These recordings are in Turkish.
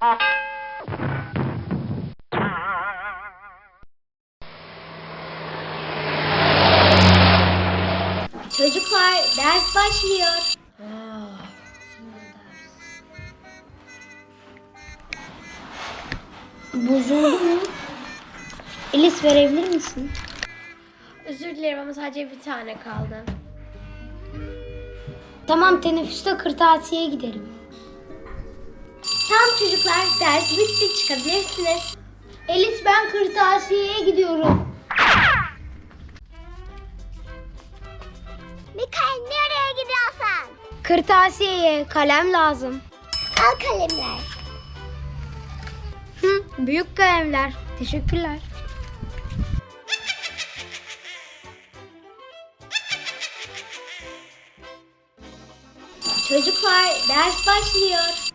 Çocuklar ders başlıyor. Bozuldu mu? Elis verebilir misin? Özür dilerim ama sadece bir tane kaldı. Tamam teneffüste kırtasiyeye giderim. Tamam çocuklar ders bitti çıkabilirsiniz. Elis ben kırtasiyeye gidiyorum. Mikael nereye gidiyorsun? Kırtasiyeye kalem lazım. Al kalemler. Hı, büyük kalemler. Teşekkürler. Çocuklar ders başlıyor.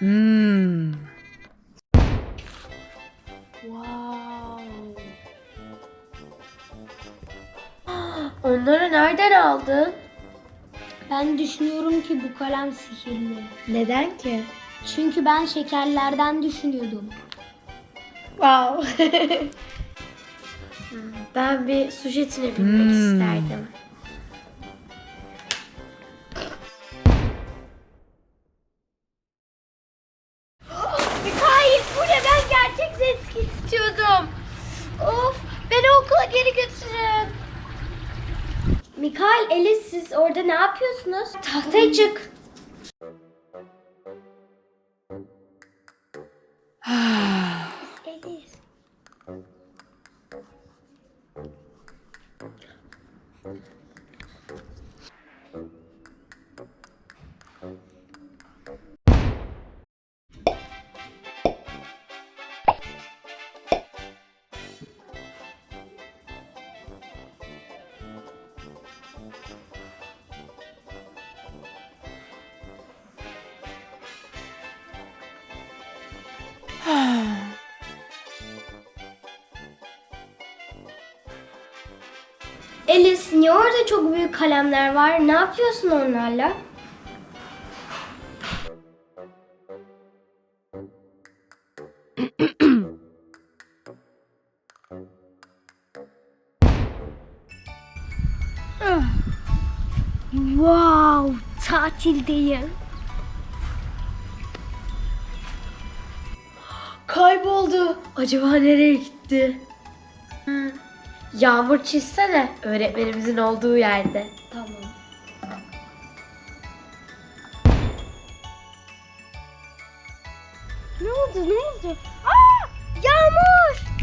Onları nereden aldın? Ben düşünüyorum ki bu kalem sihirli. Neden ki? Çünkü ben şekerlerden düşünüyordum. Wow. ben bir su jetine binmek isterdim. Mikael, Elis siz orada ne yapıyorsunuz? Tahtaya çık. Elis. Elis, niye orada çok büyük kalemler var? Ne yapıyorsun onlarla? wow, tatildeyim. Kayboldu. Acaba nereye gitti? Hmm. Yağmur çizsene öğretmenimizin olduğu yerde. Tamam. Ne oldu? Ne oldu? Aa! Yağmur!